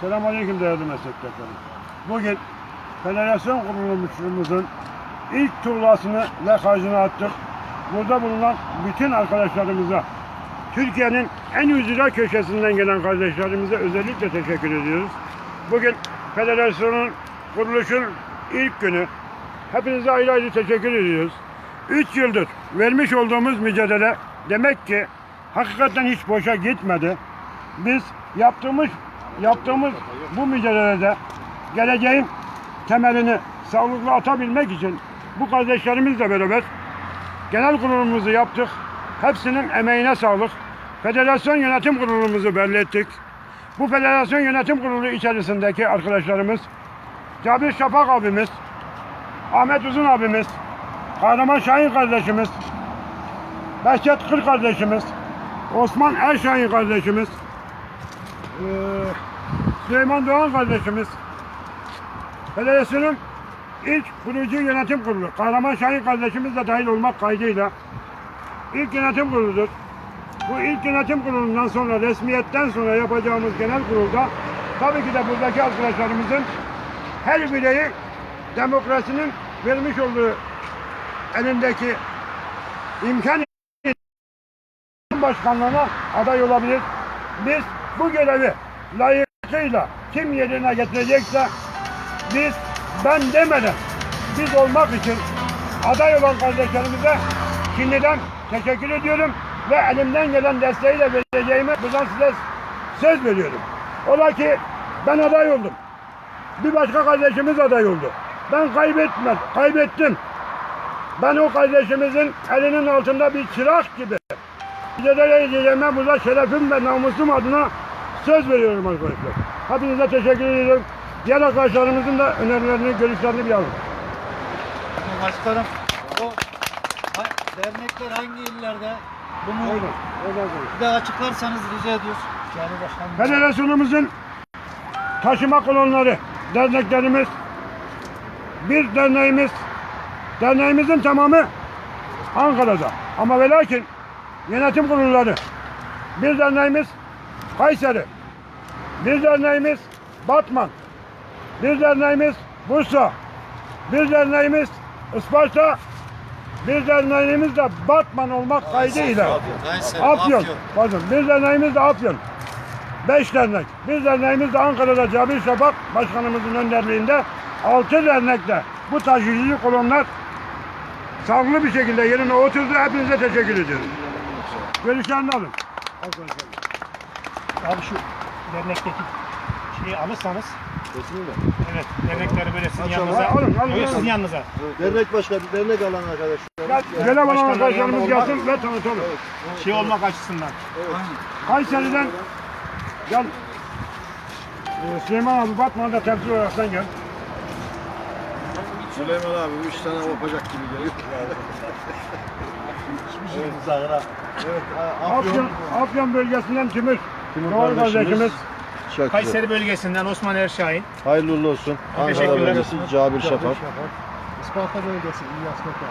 Selamünaleyküm değerli meslektaşlarım. Bugün federasyon kurulumumuzun ilk turlasını lekajını attık. Burada bulunan bütün arkadaşlarımıza, Türkiye'nin en ücra köşesinden gelen kardeşlerimize özellikle teşekkür ediyoruz. Bugün federasyonun kuruluşun ilk günü. Hepinize ayrı ayrı teşekkür ediyoruz. 3 yıldır vermiş olduğumuz mücadele demek ki hakikaten hiç boşa gitmedi. Biz yaptığımız yaptığımız bu mücadelede geleceğin temelini sağlıklı atabilmek için bu kardeşlerimizle beraber genel kurulumuzu yaptık. Hepsinin emeğine sağlık. Federasyon yönetim kurulumuzu belli ettik. Bu federasyon yönetim kurulu içerisindeki arkadaşlarımız Cabir Şafak abimiz, Ahmet Uzun abimiz, Kahraman Şahin kardeşimiz, Behçet Kır kardeşimiz, Osman Erşahin kardeşimiz, Süleyman Doğan kardeşimiz, Federasyonun ilk kurucu yönetim kurulu, Kahraman Şahin kardeşimiz de dahil olmak kaydıyla ilk yönetim kuruludur. Bu ilk yönetim kurulundan sonra, resmiyetten sonra yapacağımız genel kurulda tabii ki de buradaki arkadaşlarımızın her bireyi demokrasinin vermiş olduğu elindeki imkan başkanlığına aday olabilir. Biz bu görevi layıkıyla kim yerine getirecekse biz ben demeden biz olmak için aday olan kardeşlerimize şimdiden teşekkür ediyorum ve elimden gelen desteği de vereceğimi buradan size söz veriyorum. Ola ki ben aday oldum. Bir başka kardeşimiz aday oldu. Ben kaybetmem, kaybettim. Ben o kardeşimizin elinin altında bir çırak gibi mücadele edeceğime burada şerefim ve namusum adına söz veriyorum arkadaşlar. Hepinize teşekkür ediyorum. Diğer arkadaşlarımızın da önerilerini, görüşlerini bir alın. Başkanım, o dernekler hangi illerde? Bunu konuş. bir de açıklarsanız rica ediyoruz. Yani başkanım. Federasyonumuzun taşıma kolonları, derneklerimiz, bir derneğimiz, derneğimizin tamamı Ankara'da. Ama ve lakin yönetim kurulları, bir derneğimiz Kayseri, bir derneğimiz Batman, bir derneğimiz Bursa, bir derneğimiz Isparta, bir derneğimiz de Batman olmak kaydıyla. Kayseri, Afyon. Pardon. Bir derneğimiz de Afyon. Beş dernek. Bir derneğimiz de Ankara'da Cabir Şafak Başkanımızın önderliğinde. Altı dernekte bu taşıyıcı kolonlar sağlıklı bir şekilde yerine oturdu. Hepinize teşekkür ediyorum. Görüşlerini alın. Abi şu dernekteki şeyi alırsanız. Evet, dernekleri böyle sizin yanınıza. Alın, alın, alın, Yok, alın. sizin yanınıza. Dernek başkanı, dernek alan arkadaşlar. Gel, gelen olan Başkanlar arkadaşlarımız yanında gelsin ve tanıtalım. Şey olmak açısından. Kayseri'den gel. Ee, Süleyman abi Batman'da temsil olarak sen gel. Süleyman abi üç tane yapacak gibi geliyor. evet, Zahra. Evet, Afyon, Afyon bölgesinden Timur. Timur Doğru kardeşimiz. güzel. Kayseri bölgesinden Osman Erşahin. Hayırlı uğurlu olsun. Ankara Teşekkürler. bölgesi Cabir Şafak. Isparta bölgesi İlyas Köker.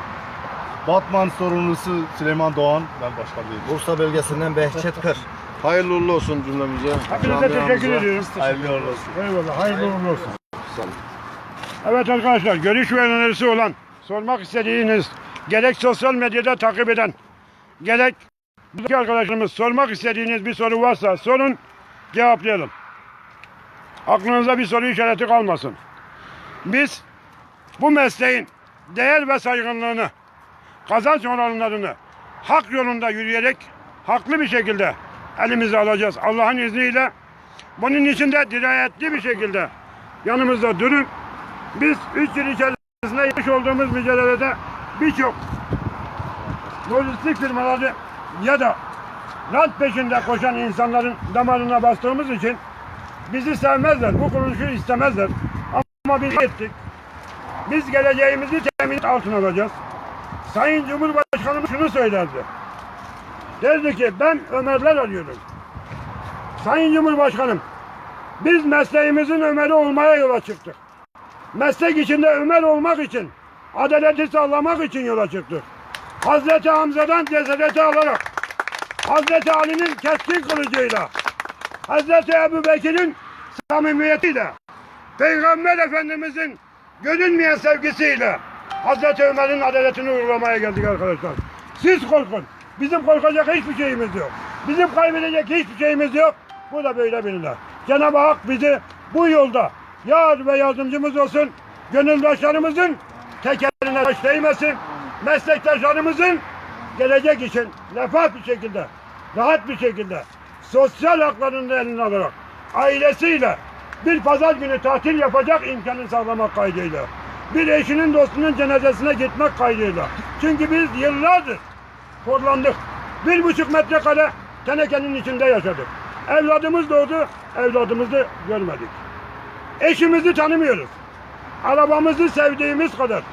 Batman sorumlusu Süleyman Doğan. Ben başkan değilim. Bursa bölgesinden Behçet Kır. Hayırlı uğurlu olsun cümlemize. Hepinize teşekkür Camiamıza. ediyorum. Hayırlı uğurlu olsun. Eyvallah, hayırlı uğurlu olsun. Evet arkadaşlar, görüş ve önerisi olan, sormak istediğiniz, gerek sosyal medyada takip eden, gerek buradaki arkadaşlarımız sormak istediğiniz bir soru varsa sorun, cevaplayalım. Aklınıza bir soru işareti kalmasın. Biz bu mesleğin değer ve saygınlığını, kazanç oranlarını hak yolunda yürüyerek haklı bir şekilde elimize alacağız. Allah'ın izniyle bunun için de dirayetli bir şekilde yanımızda durun. Biz 3 yıl içerisinde yapmış olduğumuz mücadelede birçok lojistik firmaları ya da rant peşinde koşan insanların damarına bastığımız için bizi sevmezler. Bu kuruluşu istemezler. Ama biz ettik. Biz geleceğimizi temin altına alacağız. Sayın Cumhurbaşkanımız şunu söylerdi. Derdi ki ben Ömerler arıyorum. Sayın Cumhurbaşkanım biz mesleğimizin Ömer'i olmaya yola çıktık. Meslek içinde Ömer olmak için, adaleti sağlamak için yola çıktık. Hazreti Hamza'dan cesareti alarak, Hazreti Ali'nin keskin kılıcıyla, Hazreti Ebu Bekir'in samimiyetiyle, Peygamber Efendimizin görünmeyen sevgisiyle Hazreti Ömer'in adaletini uygulamaya geldik arkadaşlar. Siz korkun. Bizim korkacak hiçbir şeyimiz yok. Bizim kaybedecek hiçbir şeyimiz yok. Bu da böyle bilirler. Cenab-ı Hak bizi bu yolda yar ve yardımcımız olsun. Gönüldaşlarımızın tekerine taş değmesin. Meslektaşlarımızın gelecek için refah bir şekilde, rahat bir şekilde sosyal haklarını eline alarak ailesiyle bir pazar günü tatil yapacak imkanı sağlamak kaydıyla bir eşinin dostunun cenazesine gitmek kaydıyla çünkü biz yıllardır korlandık. Bir buçuk metrekare tenekenin içinde yaşadık. Evladımız doğdu, evladımızı görmedik. Eşimizi tanımıyoruz. Arabamızı sevdiğimiz kadar,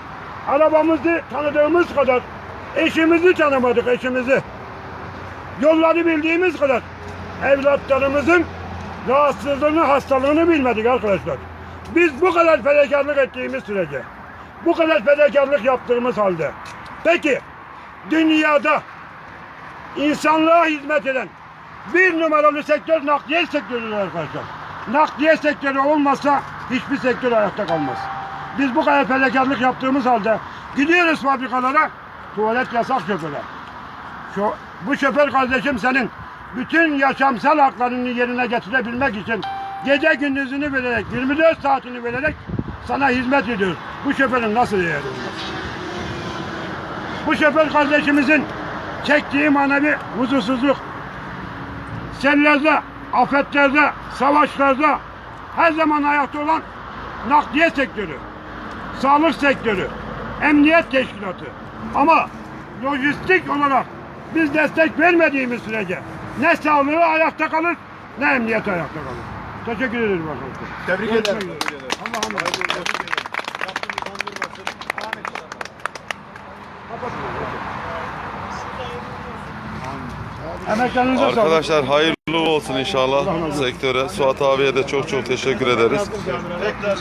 arabamızı tanıdığımız kadar eşimizi tanımadık, eşimizi. Yolları bildiğimiz kadar evlatlarımızın rahatsızlığını, hastalığını bilmedik arkadaşlar. Biz bu kadar fedakarlık ettiğimiz sürece, bu kadar fedakarlık yaptığımız halde, peki dünyada insanlığa hizmet eden bir numaralı sektör nakliye sektörüdür arkadaşlar. Nakliye sektörü olmasa hiçbir sektör ayakta kalmaz. Biz bu kadar fedakarlık yaptığımız halde gidiyoruz fabrikalara tuvalet yasak şoföre. Şu, bu şoför kardeşim senin bütün yaşamsal haklarını yerine getirebilmek için gece gündüzünü vererek 24 saatini vererek sana hizmet ediyor. Bu şoförün nasıl değeri? Bu şoför kardeşimizin çektiği manevi huzursuzluk, sellerde, afetlerde, savaşlarda her zaman ayakta olan nakliye sektörü, sağlık sektörü, emniyet teşkilatı. Ama lojistik olarak biz destek vermediğimiz sürece ne sağlığı ayakta kalır ne emniyet ayakta kalır. Teşekkür ederim arkadaşlar. Tebrik ederim. üzere. Allah'a emanet. Arkadaşlar hayırlı olsun inşallah sektöre. Suat abiye de çok çok teşekkür ederiz. Tekrar